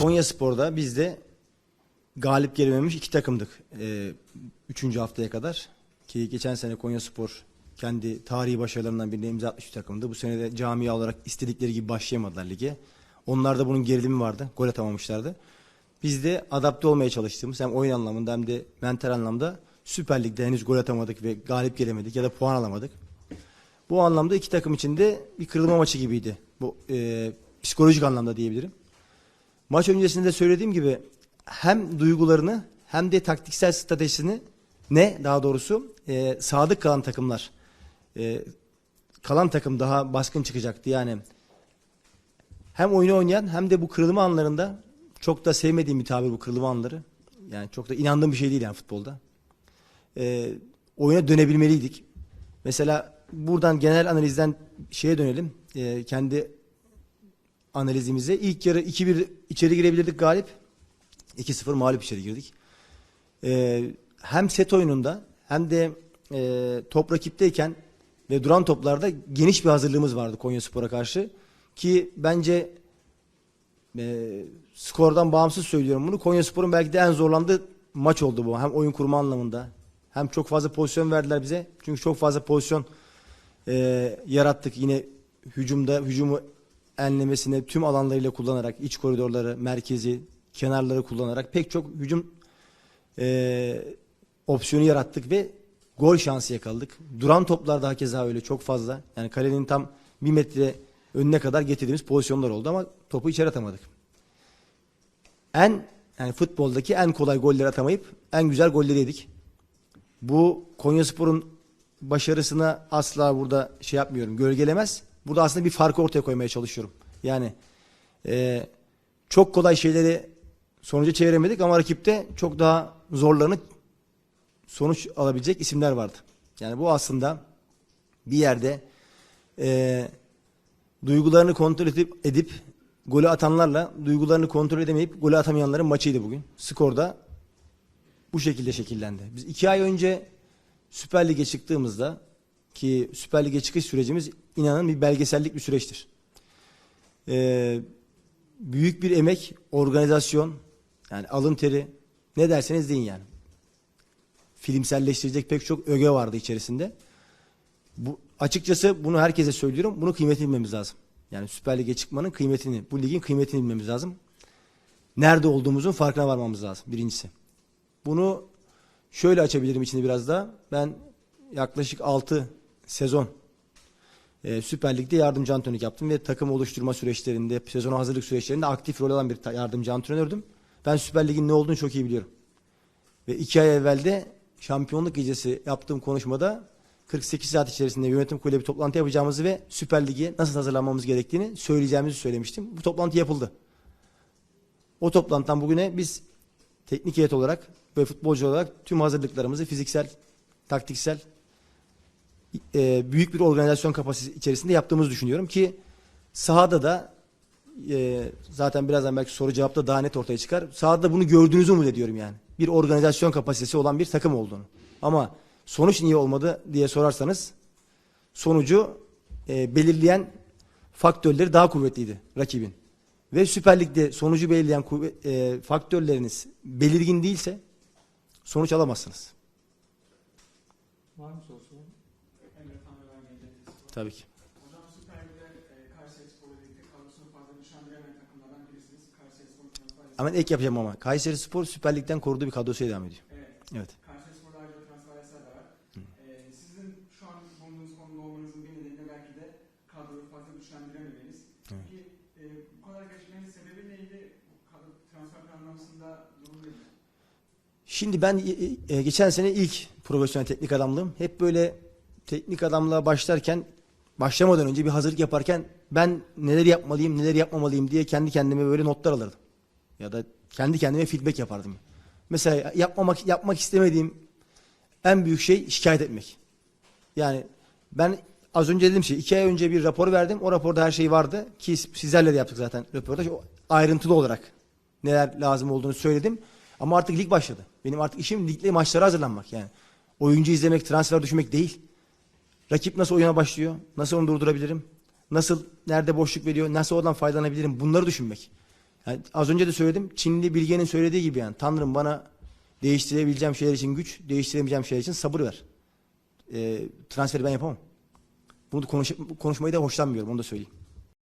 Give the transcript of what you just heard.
Konya Spor'da biz de galip gelememiş iki takımdık. E, üçüncü haftaya kadar. Ki geçen sene Konya Spor kendi tarihi başarılarından birine imza atmış bir takımdı. Bu sene de camia olarak istedikleri gibi başlayamadılar lige. Onlarda bunun gerilimi vardı. Gol atamamışlardı. Biz de adapte olmaya çalıştığımız hem oyun anlamında hem de mental anlamda Süper Lig'de henüz gol atamadık ve galip gelemedik ya da puan alamadık. Bu anlamda iki takım için de bir kırılma maçı gibiydi. Bu e, psikolojik anlamda diyebilirim. Maç öncesinde söylediğim gibi hem duygularını hem de taktiksel stratejisini ne daha doğrusu e, sadık kalan takımlar e, kalan takım daha baskın çıkacaktı. Yani hem oyunu oynayan hem de bu kırılma anlarında çok da sevmediğim bir tabir bu kırılma anları. Yani çok da inandığım bir şey değil yani futbolda. E, oyuna dönebilmeliydik. Mesela buradan genel analizden şeye dönelim. E, kendi analizimize. İlk yarı 2-1 içeri girebilirdik galip. 2-0 mağlup içeri girdik. Ee, hem set oyununda hem de e, top rakipteyken ve duran toplarda geniş bir hazırlığımız vardı Konya Spor'a karşı. Ki bence e, skordan bağımsız söylüyorum bunu. Konya Spor'un belki de en zorlandığı maç oldu bu. Hem oyun kurma anlamında hem çok fazla pozisyon verdiler bize. Çünkü çok fazla pozisyon e, yarattık. Yine hücumda hücumu enlemesine tüm alanlarıyla kullanarak iç koridorları, merkezi, kenarları kullanarak pek çok hücum e, opsiyonu yarattık ve gol şansı yakaladık. Duran toplarda hakeza öyle çok fazla. Yani kalenin tam bir metre önüne kadar getirdiğimiz pozisyonlar oldu ama topu içeri atamadık. En yani futboldaki en kolay golleri atamayıp en güzel golleri yedik. Bu Konyaspor'un başarısına asla burada şey yapmıyorum, gölgelemez. Burada aslında bir farkı ortaya koymaya çalışıyorum. Yani e, çok kolay şeyleri sonuca çeviremedik ama rakipte çok daha zorlarını sonuç alabilecek isimler vardı. Yani bu aslında bir yerde e, duygularını kontrol edip, edip golü atanlarla duygularını kontrol edemeyip golü atamayanların maçıydı bugün. Skorda bu şekilde şekillendi. Biz iki ay önce Süper Lig'e çıktığımızda ki Süper Lig'e çıkış sürecimiz inanın bir belgesellik bir süreçtir. Ee, büyük bir emek, organizasyon, yani alın teri ne derseniz deyin yani. Filmselleştirecek pek çok öge vardı içerisinde. Bu açıkçası bunu herkese söylüyorum. Bunu kıymetini bilmemiz lazım. Yani Süper Lig'e çıkmanın kıymetini, bu ligin kıymetini bilmemiz lazım. Nerede olduğumuzun farkına varmamız lazım birincisi. Bunu şöyle açabilirim içini biraz daha. Ben yaklaşık 6 sezon e, Süper Lig'de yardımcı antrenörlük yaptım ve takım oluşturma süreçlerinde, sezona hazırlık süreçlerinde aktif rol alan bir yardımcı antrenördüm. Ben Süper Lig'in ne olduğunu çok iyi biliyorum. Ve iki ay evvel de şampiyonluk gecesi yaptığım konuşmada 48 saat içerisinde yönetim kurulu bir toplantı yapacağımızı ve Süper Lig'e nasıl hazırlanmamız gerektiğini söyleyeceğimizi söylemiştim. Bu toplantı yapıldı. O toplantıdan bugüne biz teknik heyet olarak ve futbolcu olarak tüm hazırlıklarımızı fiziksel, taktiksel e, büyük bir organizasyon kapasitesi içerisinde yaptığımızı düşünüyorum ki sahada da e, zaten birazdan belki soru cevapta daha net ortaya çıkar. Sahada bunu gördüğünüzü umut ediyorum yani. Bir organizasyon kapasitesi olan bir takım olduğunu. Ama sonuç niye olmadı diye sorarsanız sonucu e, belirleyen faktörleri daha kuvvetliydi rakibin. Ve Süper Lig'de sonucu belirleyen kuvvet, e, faktörleriniz belirgin değilse sonuç alamazsınız. Var mı sorusu? Tabii ki. Hocam Süper Lig'de e, Kayseri Spor'la birlikte kadrosunu fazla takımlardan birisiniz. Kayseri Spor transfer Hemen ek yapacağım ama. Kayseri Spor Süper Lig'den koruduğu bir kadrosuyla devam ediyor. Evet. Evet. Kayseri Spor'da ayrıca transfer yasağı da var. E, sizin şu an bulunduğunuz konumda olmanızın bir nedeni de belki de kadroyu fazla güçlendirememeniz. Evet. Peki e, bu kadar geçmenin sebebi neydi? Bu kadro transfer planlamasında durum neydi? Şimdi ben e, e, geçen sene ilk profesyonel teknik adamlığım. Hep böyle teknik adamlığa başlarken başlamadan önce bir hazırlık yaparken ben neler yapmalıyım, neler yapmamalıyım diye kendi kendime böyle notlar alırdım. Ya da kendi kendime feedback yapardım. Mesela yapmamak yapmak istemediğim en büyük şey şikayet etmek. Yani ben az önce dedim şey iki ay önce bir rapor verdim. O raporda her şey vardı ki sizlerle de yaptık zaten röportaj. O ayrıntılı olarak neler lazım olduğunu söyledim. Ama artık lig başladı. Benim artık işim ligle maçlara hazırlanmak yani. Oyuncu izlemek, transfer düşünmek değil. Rakip nasıl oyuna başlıyor? Nasıl onu durdurabilirim? Nasıl, nerede boşluk veriyor? Nasıl oradan faydalanabilirim? Bunları düşünmek. Yani az önce de söyledim. Çinli Bilge'nin söylediği gibi yani. Tanrım bana değiştirebileceğim şeyler için güç, değiştiremeyeceğim şeyler için sabır ver. E, transferi ben yapamam. Bunu konuş, konuşmayı da hoşlanmıyorum. Onu da söyleyeyim.